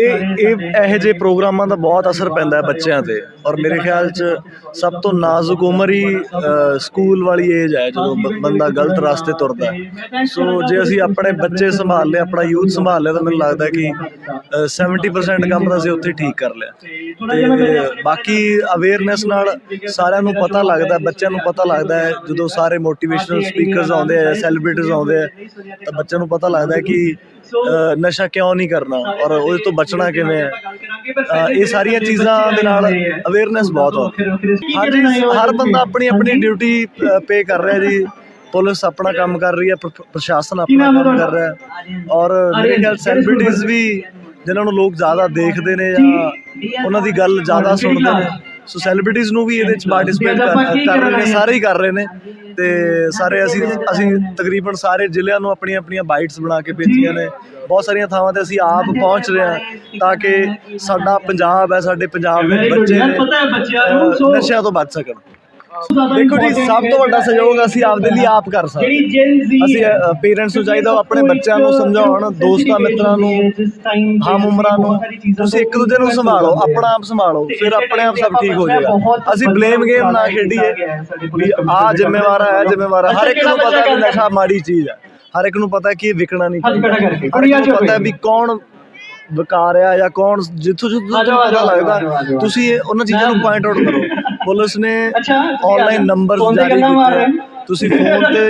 ਇਹ ਇਹ ਇਹੋ ਜਿਹੇ ਪ੍ਰੋਗਰਾਮਾਂ ਦਾ ਬਹੁਤ ਅਸਰ ਪੈਂਦਾ ਹੈ ਬੱਚਿਆਂ ਤੇ ਔਰ ਮੇਰੇ ਖਿਆਲ 'ਚ ਸਭ ਤੋਂ ਨਾਜ਼ੁਕ ਉਮਰ ਹੀ ਸਕੂਲ ਵਾਲੀ ਏਜ ਹੈ ਜਦੋਂ ਬ- ਬੰਦਾ ਗਲਤ ਰਸਤੇ ਤੁਰਦਾ ਹੈ। ਸੋ ਜੇ ਅਸੀਂ ਆਪਣੇ ਬੱਚੇ ਸੰਭਾਲ ਲਏ ਆਪਣਾ ਯੂਥ ਸੰਭਾਲ ਲਿਆ ਤਾਂ ਮੈਨੂੰ ਲੱਗਦਾ ਕਿ ਅ, 70% ਕੰਮ ਤਾਂ ਅਸੀਂ ਉੱਥੇ ਠੀਕ ਕਰ ਲਿਆ ਤੇ ਬਾਕੀ ਅਵੇਅਰਨੈਸ ਨਾਲ ਸਾਰਿਆਂ ਨੂੰ ਪਤਾ ਲੱਗਦਾ ਬੱਚਿਆਂ ਨੂੰ ਪਤਾ ਲੱਗਦਾ ਹੈ ਜਦੋਂ ਸਾਰੇ ਮੋਟੀਵੇਸ਼ਨਲ ਸਪੀਕਰਸ ਆਉਂਦੇ ਆ ਸੈਲੀਬ੍ਰਿਟੀਜ਼ ਆਉਂਦੇ ਆ ਤਾਂ ਬੱਚਿਆਂ ਨੂੰ ਪਤਾ ਲੱਗਦਾ ਕਿ ਨਸ਼ਾ ਕਿਉਂ ਨਹੀਂ ਕਰਨਾ? ਔਰ ਉਹਦੇ ਤੋਂ ਬਚਣਾ ਕਿਵੇਂ ਹੈ? ਇਹ ਸਾਰੀਆਂ ਚੀਜ਼ਾਂ ਦੇ ਨਾਲ ਅਵੇਅਰਨੈਸ ਬਹੁਤ ਆਉਂਦੀ ਹਾਂਜੀ ਹਰ ਬੰਦਾ ਆਪਣੀ ਆਪਣੀ ਡਿਊਟੀ ਪੇ ਕਰ ਰਿਹਾ ਜੀ। ਪੁਲਿਸ ਆਪਣਾ ਕੰਮ ਕਰ ਰਹੀ ਹੈ ਪ੍ਰ- ਪ੍ਰਸ਼ਾਸਨ ਆਪਣਾ ਕੰਮ ਕਰ ਰਿਹਾ ਹੈ। ਔਰ ਮੇਰੇ ਖਿਆਲ ਸੈਲੀਬ੍ਰਿਟੀਜ਼ ਵੀ ਜਿਨ੍ਹਾਂ ਨੂੰ ਲੋਕ ਜ਼ਿਆਦਾ ਦੇਖਦੇ ਨੇ ਜਾਂ ਉਹਨਾਂ ਦੀ ਗੱਲ ਜ਼ਿਆਦਾ ਸੁਣਦੇ ਨੇ। ਸੋ ਸੈਲੀਬ੍ਰਿਟੀਜ਼ ਨੂੰ ਵੀ ਇਹਦੇ ਵਿੱਚ ਪਾਰਟਿਸਿਪੇਟ ਕਰ ਰਹੇ ਨੇ ਸਾਰੇ ਹੀ ਕਰ ਰਹੇ ਨੇ। ਤੇ ਸਾਰੇ ਅਸੀਂ ਅਸੀਂ ਤਕਰੀਬਨ ਸਾਰੇ ਜ਼ਿਲ੍ਹਿਆਂ ਨੂੰ ਆਪਣੀਆਂ ਆਪਣੀਆਂ ਬਾਈਟਸ ਬਣਾ ਕੇ ਭੇਜੀਆਂ ਨੇ। ਬਹੁਤ ਸਾਰੀਆਂ ਥਾਵਾਂ ਤੇ ਅਸੀਂ ਆਪ ਪਹੁੰਚ ਰਹੇ ਹਾਂ ਤਾਂ ਕਿ ਸਾਡਾ ਪੰਜਾਬ ਹੈ ਸਾਡੇ ਪੰਜਾਬ ਦੇ ਬੱਚੇ ਨੇ ਨਸ਼ਿਆਂ ਤੋਂ ਬਚ ਸਕਣ। ਦੇਖੋ ਜੀ ਸਭ ਤੋਂ ਵੱਡਾ ਸਹਿਯੋਗ ਅਸੀਂ ਆਪਦੇ ਲਈ ਆਪ ਕਰ ਸਕਦੇ। ਅਸੀਂ ਪੇਰੈਂਟਸ ਨੂੰ ਚਾਹੀਦਾ ਆਪਣੇ ਬੱਚਿਆਂ ਨੂੰ ਸਮਝਾਉਣ ਦੋਸਤਾਂ ਮਿੱਤਰਾਂ ਨੂੰ ਹਮ ਉਮਰਾਂ ਨੂੰ। ਤੁਸੀਂ ਇੱਕ ਦੂਜੇ ਨੂੰ ਸੰਭਾਲੋ ਆਪਣਾ ਆਪ ਸੰਭਾਲੋ ਫਿਰ ਆਪਣੇ ਆਪ ਸਭ ਠੀਕ ਹੋ ਜਾਏਗਾ। ਅਸੀਂ ਬਲੇਮ ਗੇਮ ਨਾ ਖੇਡੀਏ। ਵੀ ਆ ਜ਼ਿੰਮੇਵਾਰ ਹੈ ਜ਼ਿੰਮੇਵਾਰ ਹਰ ਇੱਕ ਨੂੰ ਪਤਾ ਕਿ ਨਸ਼ਾ ਮਾੜੀ ਚੀਜ਼ ਹੈ ਹਰ ਇੱਕ ਨੂੰ ਪਤਾ ਕਿ ਇਹ ਵਿਕਣਾ ਨਹੀਂ ਚਾਹੀਦਾ। ਹਰ ਇੱਕ ਨੂੰ ਪਤਾ ਵੀ ਕੌਣ ਵਿਕਾਰ ਆ ਜਾਂ ਕੌਣ ਜਿੱਥੋਂ ਜਿੱਥੋਂ ਤੁਹਾਨੂੰ ਪਤਾ ਲੱਗਦਾ ਤੁਸੀਂ ਇਹ ਉਹਨਾਂ ਚੀਜ਼ਾਂ ਨੂੰ ਪੁਆਇੰਟ ਆਊਟ ਕਰੋ। ਪੁਲਿਸ ਨੇ ਆਨਲਾਈਨ ਨੰਬਰ ਜਾਰੀ ਕੀਤੇ। ਤੁਸੀਂ ਫੋਨ ਤੇ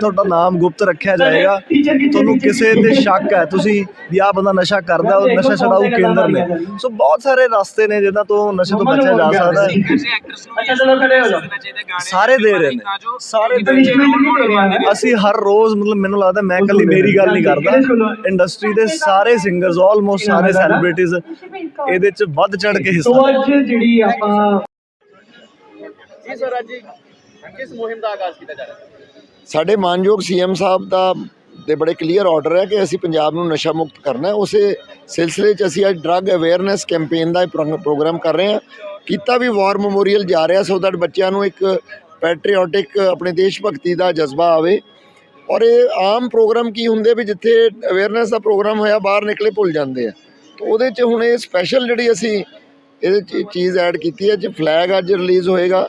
ਤੁਹਾਡਾ ਨਾਮ ਗੁਪਤ ਰੱਖਿਆ ਜਾਏਗਾ। ਤੁਹਾਨੂੰ ਕਿਸੇ ਤੇ ਸ਼ੱਕ ਹੈ ਤੁਸੀਂ ਵੀ ਆਹ ਬੰਦਾ ਨਸ਼ਾ ਕਰਦਾ ਉਹ ਨਸ਼ਾ ਛਡਾਊ ਕੇਂਦਰ ਨੇ। ਸੋ ਬਹੁਤ ਸਾਰੇ ਰਸਤੇ ਨੇ ਜਿਨ੍ਹਾਂ ਤੋਂ ਨਸ਼ੇ ਤੋਂ ਬਚਿਆ ਜਾ ਸਕਦਾ ਹੈ। ਸਾਰੇ ਦੇ ਰਹੇ ਨੇ। ਸਾਰੇ ਦੇ ਰਹੇ ਨੇ। ਅਸੀਂ ਹਰ ਰੋਜ਼ ਮਤਲਬ ਮੈਨੂੰ ਲੱਗਦਾ ਮੈਂ ਇਕੱਲੀ ਮੇਰੀ ਗੱਲ ਨਹੀਂ ਕਰਦਾ। ਇੰਡਸਟਰੀ ਦੇ ਸਾਰੇ ਸਿੰਗਰਸ ਆਲਮੋਸਟ ਸਾਰੇ ਸੈਲੀਬ੍ਰਿਟੀਜ਼ ਇਹਦੇ ਚ ਵੱਧ ਚੜ ਕੇ ਹਿੱਸਾ। ਜੀ ਸਰ ਅੱਜ ਕਿਸ ਮੁਹਿੰਮ ਦਾ ਆਗਾਜ਼ ਕੀਤਾ ਜਾ ਰਿਹਾ ਹੈ? ਸਾਡੇ ਮਾਨਯੋਗ ਸੀਐਮ ਸਾਹਿਬ ਦਾ ਦੇ ਬੜੇ ਕਲੀਅਰ ਆਰਡਰ ਹੈ ਕਿ ਅਸੀਂ ਪੰਜਾਬ ਨੂੰ ਨਸ਼ਾ ਮੁਕਤ ਕਰਨਾ ਹੈ। ਉਸੇ ਸਿਲਸਿਲੇ 'ਚ ਅਸੀਂ ਅੱਜ ਡਰੱਗ ਅਵੇਅਰਨੈਸ ਕੈਂਪੇਨ ਦਾ ਇਹ ਪ੍ਰੋ- ਪ੍ਰੋਗਰਾਮ ਕਰ ਰਹੇ ਹਾਂ। ਕੀਤਾ ਵੀ ਵਾਰ ਮੈਮੋਰੀਅਲ ਜਾ ਰਿਹਾ ਸੋ ਦੈਟ ਬੱਚਿਆਂ ਨੂੰ ਇੱਕ ਪੈਟਰੀਓਟਿਕ ਆਪਣੇ ਦੇਸ਼ ਭਗਤੀ ਦਾ ਜਜ਼ਬਾ ਆਵੇ। ਔਰ ਇਹ ਆਮ ਪ੍ਰੋਗਰਾਮ ਕੀ ਹੁੰਦੇ ਵੀ ਜਿੱਥੇ ਅਵੇਅਰਨੈਸ ਦਾ ਪ੍ਰੋਗਰਾਮ ਹੋਇਆ, ਬਾਹਰ ਨਿਕਲੇ ਭੁੱਲ ਜਾਂਦੇ ਆ। ਤਾਂ ਉਹਦੇ 'ਚ ਹੁਣ ਇਹ ਸਪੈਸ਼ਲ ਜਿਹੜੀ ਅਸੀਂ ਇਹਦੇ 'ਚ ਚੀਜ਼ ਐਡ ਕੀਤੀ ਹੈ ਜੇ ਫਲੈਗ ਅੱਜ ਰਿਲੀਜ਼ ਹੋਏਗਾ।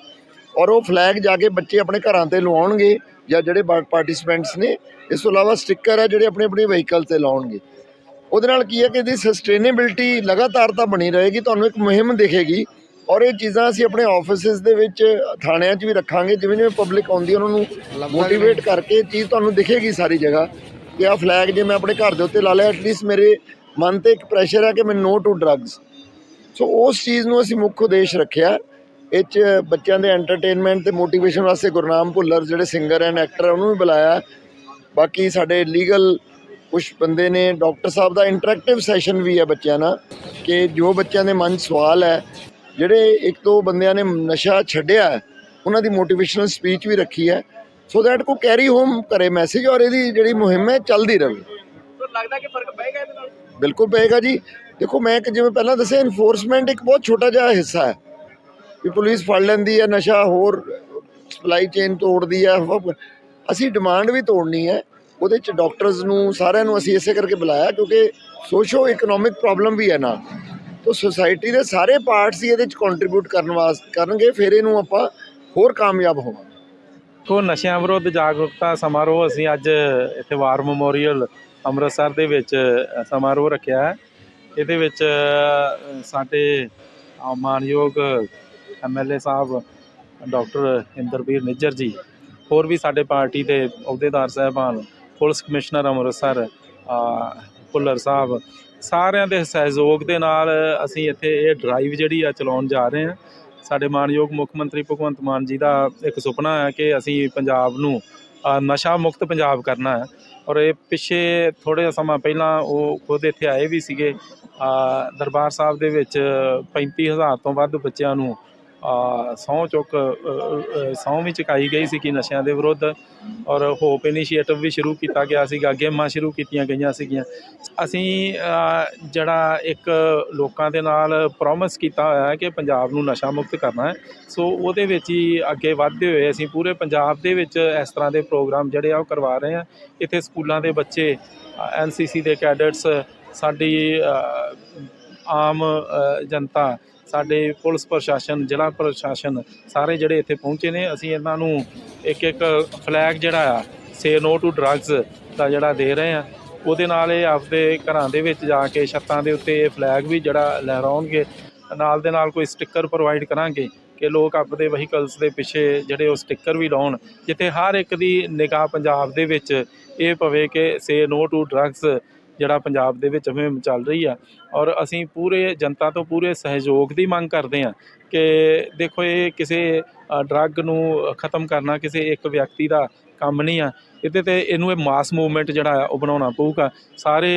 ਔਰ ਉਹ ਫਲੈਗ ਜਾ ਕੇ ਬੱਚੇ ਆਪਣੇ ਘਰਾਂ ਤੇ ਲਵਾਉਣਗੇ ਜਾਂ ਜਿਹੜੇ ਪਾਰਟਿਸਿਪੈਂਟਸ ਨੇ ਇਸ ਤੋਂ ਇਲਾਵਾ ਸਟicker ਹੈ ਜਿਹੜੇ ਆਪਣੇ ਆਪਣੇ ਵਹੀਕਲ ਤੇ ਲਾਉਣਗੇ। ਉਹਦੇ ਨਾਲ ਕੀ ਹੈ ਕਿ ਇਹਦੀ ਸਸਟੇਨੇਬਿਲਟੀ ਲਗਾਤਾਰ ਬਣੀ ਰਹੇਗੀ ਤੁਹਾਨੂੰ ਇੱਕ ਮੁਹਿੰਮ ਦਿਖੇਗੀ। ਔਰ ਇਹ ਚੀਜ਼ਾਂ ਅਸੀਂ ਆਪਣੇ ਆਫਿਸਿਸ ਦੇ ਵਿੱਚ ਥਾਣਿਆਂ 'ਚ ਵੀ ਰੱਖਾਂਗੇ। ਜਿਵੇਂ ਜਿਵੇਂ ਪਬਲਿਕ ਆਉਂਦੀ ਉਹਨਾਂ ਨੂੰ ਮੋਟੀਵੇਟ ਕਰਕੇ ਇਹ ਚੀਜ਼ ਤੁਹਾਨੂੰ ਦਿਖੇਗੀ ਸਾਰੀ ਜਗ੍ਹਾ ਕਿ ਆਹ ਫਲੈਗ ਜੇ ਮੈਂ ਆਪਣੇ ਘਰ ਦੇ ਉੱਤੇ ਲਾ ਲਿਆ ਐਟਲੀਸਟ ਮੇਰੇ ਮਨ ਤੇ ਇੱਕ ਪ੍ਰੈਸ਼ਰ ਹੈ ਕਿ ਮੈਂ ਨੋ ਟੂ ਡਰੱਗਸ ਸੋ ਉਸ ਚੀਜ਼ ਨੂੰ ਅਸੀਂ ਮੁੱਖ ਉਦੇਸ਼ ਰੱਖਿਆ। ਇਹ 'ਚ ਬੱਚਿਆਂ ਦੇ ਐਂਟਰਟੇਨਮੈਂਟ ਤੇ ਮੋਟੀਵੇਸ਼ਨ ਵਾਸਤੇ ਗੁਰਨਾਮ ਭੁੱਲਰ ਜਿਹੜੇ ਸਿੰਗਰ ਐਂਡ ਐਕਟਰ ਉਹਨੂੰ ਵੀ ਬੁਲਾਇਆ। ਬਾਕੀ ਸਾਡੇ ਲੀਗਲ ਕੁਝ ਬੰਦੇ ਨੇ ਡਾਕਟਰ ਸਾਹਿਬ ਦਾ ਇੰਟਰੈਕਟਿਵ ਸੈਸ਼ਨ ਵੀ ਹੈ ਬੱਚਿਆਂ ਨਾਲ ਕਿ ਜੋ ਬੱਚਿਆਂ ਦੇ ਮਨ ਸਵਾਲ ਹੈ ਜਿਹੜੇ ਇੱਕ ਦੋ ਬੰਦਿਆਂ ਨੇ ਨਸ਼ਾ ਛੱਡਿਆ ਉਹਨਾਂ ਦੀ ਮੋਟੀਵੇਸ਼ਨਲ ਸਪੀਚ ਵੀ ਰੱਖੀ ਹੈ। ਸੋ ਦੈਟ ਕੋ ਕੈਰੀ ਹੋਮ ਕਰੇ ਮੈਸੇਜ ਔਰ ਇਹਦੀ ਜਿਹੜੀ ਮੁਹਿੰਮ ਹੈ ਚੱਲਦੀ ਰਹੇ। ਲੱਗਦਾ ਕਿ ਫ਼ਰਕ ਪਏਗਾ ਇਹਦੇ ਨਾਲ? ਬਿਲਕੁਲ ਪਏਗਾ ਜੀ। ਦੇਖੋ ਮੈਂ ਕਿ ਜਿਵੇਂ ਪਹਿਲਾਂ ਦੱਸਿਆ ਇਨਫੋਰਸਮੈਂਟ ਇੱਕ ਬਹੁਤ ਛੋਟਾ ਜਿਹਾ ਹਿੱਸਾ ਹੈ। ਵੀ ਪੁਲਿਸ ਫੜ ਲੈਂਦੀ ਹੈ, ਨਸ਼ਾ ਹੋਰ ਸਪਲਾਈ ਚੇਨ ਤੋੜਦੀ ਹੈ ਅਸੀਂ ਡਿਮਾਂਡ ਵੀ ਤੋੜਨੀ ਹੈ। ਉਹਦੇ ਚ ਡਾਕਟਰਸ ਨੂੰ, ਸਾਰਿਆਂ ਨੂੰ ਅਸੀਂ ਇਸੇ ਕਰਕੇ ਬੁਲਾਇਆ ਕਿਉਂਕਿ ਸੋਸ਼ੋ ਇਕਨੋਮਿਕ ਪ੍ਰੋਬਲਮ ਵੀ ਹੈ ਨਾ। ਤਾਂ ਸੋਸਾਇਟੀ ਦੇ ਸਾਰੇ ਪਾਰਟਸ ਹੀ ਇਹਦੇ ਚ ਕੰਟਰੀਬਿਊਟ ਕਰਨ ਵਾਸਤੇ ਕਰਨਗੇ, ਫਿਰ ਇਹਨੂੰ ਆਪਾਂ ਹੋਰ ਕਾਮਯਾਬ ਹੋਵਾਂਗੇ। ਕੋ ਨਸ਼ਿਆਂ ਵਿਰੁੱਧ ਜਾਗਰੂਕਤਾ ਸਮਾਰੋਹ ਅਸੀਂ ਅੱਜ ਇੱਥੇ ਵਾਰ ਮੈਮੋਰੀਅਲ ਅੰਮ੍ਰਿਤਸਰ ਦੇ ਵਿੱਚ ਸਮਾਰੋਹ ਰੱਖਿਆ ਹੈ। ਇਹਦੇ ਵਿੱਚ ਸਾਡੇ ਮਾਨਯੋਗ ਐਮਐਲਏ ਸਾਹਿਬ ਡਾਕਟਰ ਇੰਦਰਬੀਰ ਨਿੱਜਰ ਜੀ ਹੋਰ ਵੀ ਸਾਡੇ ਪਾਰਟੀ ਦੇ ਅਹੁਦੇਦਾਰ ਸਾਹਿਬਾਨ ਪੁਲਿਸ ਕਮਿਸ਼ਨਰ ਅੰਮ੍ਰਿਤਸਰ ਅ, ਭੁੱਲਰ ਸਾਹਿਬ ਸਾਰਿਆਂ ਦੇ ਸਹਿਯੋਗ ਦੇ ਨਾਲ ਅਸੀਂ ਇੱਥੇ ਇਹ ਡਰਾਈਵ ਜਿਹੜੀ ਆ ਚਲਾਉਣ ਜਾ ਰਹੇ ਹਾਂ। ਸਾਡੇ ਮਾਨਯੋਗ ਮੁੱਖ ਮੰਤਰੀ ਭਗਵੰਤ ਮਾਨ ਜੀ ਦਾ ਇੱਕ ਸੁਪਨਾ ਹੈ ਕਿ ਅਸੀਂ ਪੰਜਾਬ ਨੂੰ ਨਸ਼ਾ ਮੁਕਤ ਪੰਜਾਬ ਕਰਨਾ ਹੈ। ਔਰ ਇਹ ਪਿੱਛੇ ਥੋੜ੍ਹੇ ਸਮਾਂ ਪਹਿਲਾਂ ਉਹ ਖੁਦ ਇੱਥੇ ਆਏ ਵੀ ਸੀਗੇ। ਦਰਬਾਰ ਸਾਹਿਬ ਦੇ ਵਿੱਚ 35000 ਤੋਂ ਵੱਧ ਬੱਚਿਆਂ ਨੂੰ ਸਹੁੰ ਚੁੱਕ ਸਹੁੰ ਵੀ ਚੁਕਾਈ ਗਈ ਸੀ ਕਿ ਨਸ਼ਿਆਂ ਦੇ ਵਿਰੁੱਧ ਔਰ ਹੋਪ ਇਨੀਸ਼ੀਏਟਿਵ ਵੀ ਸ਼ੁਰੂ ਕੀਤਾ ਗਿਆ ਸੀਗਾ, ਗੇਮਾਂ ਸ਼ੁਰੂ ਕੀਤੀਆਂ ਗਈਆਂ ਸੀਗੀਆਂ। ਅਸੀਂ ਜਿਹੜਾ ਇੱਕ ਲੋਕਾਂ ਦੇ ਨਾਲ ਪ੍ਰੋਮਿਸ ਕੀਤਾ ਹੋਇਆ ਹੈ ਕਿ ਪੰਜਾਬ ਨੂੰ ਨਸ਼ਾ ਮੁਕਤ ਕਰਨਾ ਹੈ। ਸੋ ਉਹਦੇ ਵਿੱਚ ਹੀ ਅੱਗੇ ਵਧਦੇ ਹੋਏ ਅਸੀਂ ਪੂਰੇ ਪੰਜਾਬ ਦੇ ਵਿੱਚ ਇਸ ਤਰ੍ਹਾਂ ਦੇ ਪ੍ਰੋਗਰਾਮ ਜਿਹੜੇ ਆ ਉਹ ਕਰਵਾ ਰਹੇ ਹਾਂ। ਇੱਥੇ ਸਕੂਲਾਂ ਦੇ ਬੱਚੇ ਐਨਸੀਸੀ ਦੇ ਕੈਡਟਸ, ਸਾਡੀ ਆਮ ਜਨਤਾ ਸਾਡੇ ਪੁਲਿਸ ਪ੍ਰਸ਼ਾਸਨ, ਜ਼ਿਲ੍ਹਾ ਪ੍ਰਸ਼ਾਸਨ ਸਾਰੇ ਜਿਹੜੇ ਇੱਥੇ ਪਹੁੰਚੇ ਨੇ, ਅਸੀਂ ਇਹਨਾਂ ਨੂੰ ਇੱਕ ਇੱਕ ਫਲੈਗ ਜਿਹੜਾ ਆ ਸੇ ਨੋ ਟੂ ਡਰੱਗਸ ਦਾ ਜਿਹੜਾ ਦੇ ਰਹੇ ਆ ਉਹਦੇ ਨਾਲ ਇਹ ਆਪਦੇ ਘਰਾਂ ਦੇ ਵਿੱਚ ਜਾ ਕੇ ਛੱਤਾਂ ਦੇ ਉੱਤੇ ਇਹ ਫਲੈਗ ਵੀ ਜਿਹੜਾ ਲਹਿਰਾਉਣਗੇ। ਨਾਲ ਦੇ ਨਾਲ ਕੋਈ ਸਟicker ਪ੍ਰੋਵਾਈਡ ਕਰਾਂਗੇ ਕਿ ਲੋਕ ਆਪਦੇ ਵਹੀਕਲਸ ਦੇ ਪਿੱਛੇ ਜਿਹੜੇ ਉਹ ਸਟicker ਵੀ ਲਾਉਣ। ਜਿੱਥੇ ਹਰ ਇੱਕ ਦੀ ਨਿਗਾਹ ਪੰਜਾਬ ਦੇ ਵਿੱਚ ਇਹ ਪਵੇ ਕਿ ਸੇ ਨੋ ਟੂ ਡਰੱਗਸ ਜਿਹੜਾ ਪੰਜਾਬ ਦੇ ਵਿੱਚ ਮੁਹਿੰਮ ਚੱਲ ਰਹੀ ਆ ਔਰ ਅਸੀਂ ਪੂਰੇ ਜਨਤਾ ਤੋਂ ਪੂਰੇ ਸਹਿਯੋਗ ਦੀ ਮੰਗ ਕਰਦੇ ਆ ਕਿ ਦੇਖੋ ਇਹ ਕਿਸੇ ਡਰੱਗ ਨੂੰ ਖਤਮ ਕਰਨਾ ਕਿਸੇ ਇੱਕ ਵਿਅਕਤੀ ਦਾ ਕੰਮ ਨਹੀਂ ਆ। ਇਹਦੇ ਤੇ ਇਹਨੂੰ ਇਹ ਮਾਸ ਮੂਵਮੈਂਟ ਜਿਹੜਾ ਆ ਉਹ ਬਣਾਉਣਾ ਪਊਗਾ। ਸਾਰੇ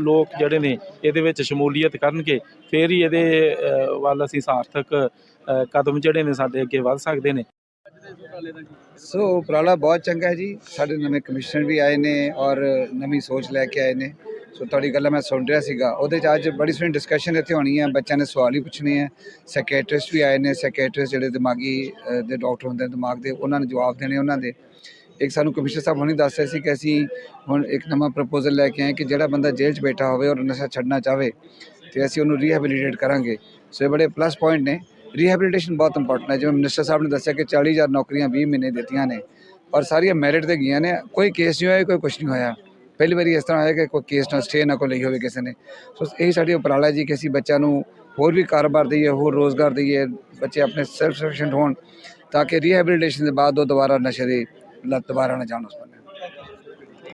ਲੋਕ ਜਿਹੜੇ ਨੇ ਇਹਦੇ ਵਿੱਚ ਸ਼ਮੂਲੀਅਤ ਕਰਨਗੇ, ਫੇਰ ਹੀ ਇਹਦੇ ਵੱਲ ਅਸੀਂ ਸਾਰਥਕ ਕਦਮ ਜਿਹੜੇ ਨੇ ਸਾਡੇ ਅੱਗੇ ਵੱਧ ਸਕਦੇ ਨੇ। ਸੋ ਉਪਰਾਲਾ ਬਹੁਤ ਚੰਗਾ ਹੈ ਜੀ। ਸਾਡੇ ਨਵੇਂ ਕਮਿਸ਼ਨਰ ਵੀ ਆਏ ਨੇ ਔਰ ਨਵੀਂ ਸੋਚ ਲੈ ਕੇ ਆਏ ਨੇ। ਸੋ ਤੁਹਾਡੀ ਗੱਲਾਂ ਮੈਂ ਸੁਣ ਰਿਹਾ ਸੀਗਾ। ਉਹਦੇ 'ਚ ਅੱਜ ਬੜੀ ਸੋਹਣੀ ਡਿਸਕਸ਼ਨ ਇੱਥੇ ਹੋਣੀ ਹੈ। ਬੱਚਿਆਂ ਨੇ ਸਵਾਲ ਹੀ ਪੁੱਛਣੇ ਹੈ। ਸੈਕਟਰਿਸਟ ਵੀ ਆਏ ਨੇ। ਸੈਕਟਰਿਸਟ ਜਿਹੜੇ ਦਿਮਾਗੀ ਦੇ ਡਾਕਟਰ ਹੁੰਦੇ ਨੇ ਦਿਮਾਗ ਦੇ, ਉਹਨਾਂ ਨੇ ਜਵਾਬ ਦੇਣੇ ਉਹਨਾਂ ਦੇ। ਇੱਕ ਸਾਨੂੰ ਕਮਿਸ਼ਨਰ ਸਾਹਿਬ ਹੁਣੀ ਦੱਸ ਰਹੇ ਸੀ ਕਿ ਅਸੀਂ ਹੁਣ ਇੱਕ ਨਵਾਂ ਪ੍ਰਪੋਜ਼ਲ ਲੈ ਕੇ ਆਏ ਕਿ ਜਿਹੜਾ ਬੰਦਾ ਜੇਲ੍ਹ 'ਚ ਬੈਠਾ ਹੋਵੇ ਔਰ ਨਸ਼ਾ ਛੱਡਣਾ ਚਾਹੇ, ਤੇ ਅਸੀਂ ਉਹਨੂੰ ਰੀਹੈਬਿਲਿਟੇਟ ਕਰਾਂਗੇ। ਸੋ ਇਹ ਬੜੇ ਪਲੱਸ ਪੁਆਇੰਟ ਨੇ। ਰੀਹੈਬਿਲਿਟੇਸ਼ਨ ਬਹੁਤ ਇੰਪੋਰਟੈਂਟ ਹੈ। ਜਿਵੇਂ ਮਿਨਿਸਟਰ ਸਾਹਿਬ ਨੇ ਦੱਸਿਆ ਕਿ 40000 ਨੌਕਰੀਆਂ 20 ਮਹੀਨੇ ਦਿੱਤੀਆਂ ਨੇ। ਔਰ ਸਾਰੀਆਂ ਮੈਰਿਟ ਤੇ ਗਈਆਂ ਨੇ। ਕੋਈ ਕੇਸ ਨਹੀਂ ਹੋਇਆ, ਕੋਈ ਕੁਝ ਨਹੀਂ ਹੋਇਆ। ਪਹਿਲੀ ਵਾਰੀ ਇਸ ਤਰ੍ਹਾਂ ਹੋਇਆ ਕਿ ਕੋਈ ਕੇਸ ਨਾ ਸਟੇ ਨਾ ਕੋਈ ਲਈ ਹੋਵੇ ਕਿਸੇ ਨੇ। ਸੋ ਇਹ ਸਾਡੀ ਉਪਰਾਲਾ ਜੀ ਕਿ ਅਸੀਂ ਬੱਚਿਆਂ ਨੂੰ ਹੋਰ ਵੀ ਕਾਰੋਬਾਰ ਦਈਏ, ਹੋਰ ਰੋਜ਼ਗਾਰ ਦਈਏ, ਬੱਚੇ ਆਪਣੇ ਸੈਲਫ ਸਫੀਸ਼ੀਐਂਟ ਹੋਣ ਤਾਂ ਕਿ ਰੀਹੈਬਿਲਿਟੇਸ਼ਨ ਦੇ ਬਾਅਦ ਉਹ ਦੁਬਾਰਾ ਨਸ਼ੇ ਦੀ ਲੱਤ ਦੁਬਾਰਾ ਨਾ ਜਾਣ ਉਸ ਬੰਨੇ